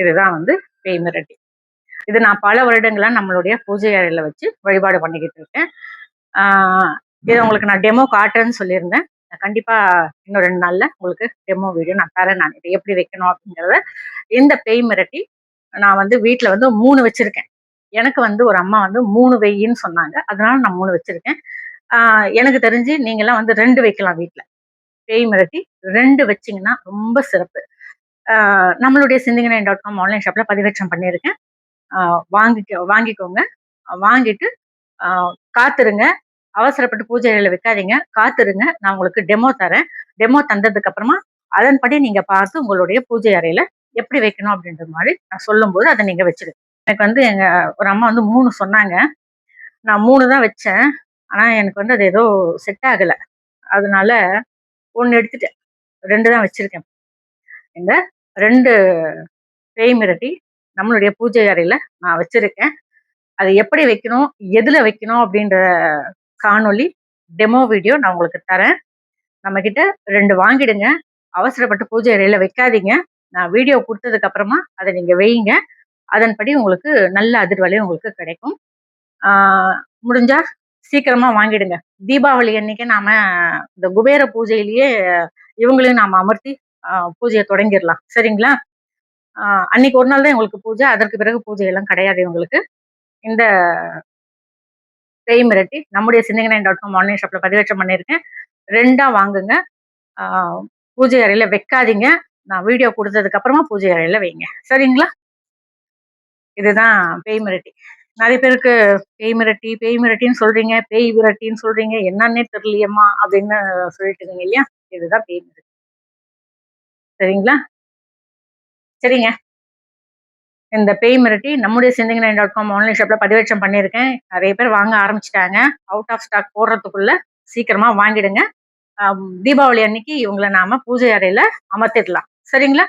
இதுதான் வந்து பேய் மிரட்டி இது நான் பல வருடங்களாக நம்மளுடைய பூஜை அறையில் வச்சு வழிபாடு பண்ணிக்கிட்டு இருக்கேன். இது உங்களுக்கு நான் டெமோ காட்டுறேன்னு சொல்லியிருந்தேன். நான் இன்னும் ரெண்டு நாளில் உங்களுக்கு டெமோ வீடியோ நான் தரேன் நான். இதை எப்படி வைக்கணும் அப்படிங்கிறத இந்த பேய் மிரட்டி நான் வந்து வீட்டில் வந்து மூணு வச்சிருக்கேன். எனக்கு வந்து ஒரு அம்மா வந்து மூணு வெயின்னு சொன்னாங்க. அதனால நான் மூணு வச்சுருக்கேன். எனக்கு தெரிஞ்சு நீங்கள்லாம் வந்து ரெண்டு வைக்கலாம் வீட்டில் பேய் மிரட்டி ரெண்டு வச்சிங்கன்னா ரொம்ப சிறப்பு. நம்மளுடைய சிந்திங்கனை டாட் காம் ஆன்லைன் ஷாப்பில் பதிவேற்றம் பண்ணியிருக்கேன். வாங்கிக்க வாங்கிக்கோங்க. வாங்கிட்டு காத்துருங்க. அவசரப்பட்டு பூஜை அறையில வைக்காதீங்க. காத்துருங்க. நான் உங்களுக்கு டெமோ தரேன். டெமோ தந்ததுக்கு அப்புறமா அதன்படி நீங்கள் பார்த்து உங்களுடைய பூஜை அறையில் எப்படி வைக்கணும் அப்படின்ற மாதிரி நான் சொல்லும்போது அதை நீங்கள் வச்சுருங்க எனக்கு வந்து எங்கள் ஒரு அம்மா வந்து மூணு சொன்னாங்க. நான் மூணு தான் வச்சேன். ஆனால் எனக்கு வந்து அது ஏதோ செட் ஆகலை. அதனால ஒன்று எடுத்துட்டேன். ரெண்டு தான் வச்சுருக்கேன். இந்த ரெண்டு பேய் மிரட்டி நம்மளுடைய பூஜை அறையில் நான் வச்சிருக்கேன். அது எப்படி வைக்கணும் எதில் வைக்கணும் அப்படின்ற காணொளி டெமோ வீடியோ நான் உங்களுக்கு தரேன். நம்ம கிட்ட ரெண்டு வாங்கிடுங்க. அவசரப்பட்டு பூஜை அறையில் வைக்காதீங்க. நான் வீடியோ கொடுத்ததுக்கப்புறமா அதை நீங்கள் வையுங்க. அதன்படி உங்களுக்கு நல்ல அதிர்வலை உங்களுக்கு கிடைக்கும். முடிஞ்சால் முடிஞ்சா வாங்கிடுங்க. தீபாவளி அன்னைக்கு நாம் இந்த குபேர பூஜையிலேயே இவங்களையும் நாம் அமர்த்தி பூஜையை தொடங்கிடலாம். சரிங்களா? அன்னைக்கு ஒரு நாள் தான் உங்களுக்கு பூஜை. அதற்கு பிறகு பூஜை எல்லாம் கிடையாது இவங்களுக்கு. இந்த பேய் மிரட்டி நம்முடைய சிந்தகனை டாட் காம் ஆன்லைன் ஷாப்ல பதிவேற்றம் பண்ணியிருக்கேன். ரெண்டாக வாங்குங்க. பூஜை அறையில் வைக்காதீங்க. நான் வீடியோ கொடுத்ததுக்கு அப்புறமா பூஜை அறையில் வைங்க. சரிங்களா? இதுதான் பேய் மிரட்டி நிறைய பேருக்கு பேய் மிரட்டி பேய் மிரட்டின்னு சொல்றீங்க பேய் விரட்டின்னு சொல்றீங்க என்னன்னே தெரியலையம்மா அப்படின்னு சொல்லிட்டு இருக்கீங்க இல்லையா? இதுதான் பேய் மிரட்டி சரிங்களா? சரிங்க. இந்த பேய் மிரட்டி நம்முடைய சிந்திங் நைன் டாட் காம் ஆன்லைன் ஷாப்ல பதிவேற்றம் பண்ணியிருக்கேன். நிறைய பேர் வாங்க ஆரம்பிச்சிட்டாங்க. அவுட் ஆஃப் ஸ்டாக் போடுறதுக்குள்ள சீக்கிரமா வாங்கிடுங்க. தீபாவளி அன்னைக்கு இவங்களை நாம பூஜை அறையில அமர்த்திடலாம். சரிங்களா?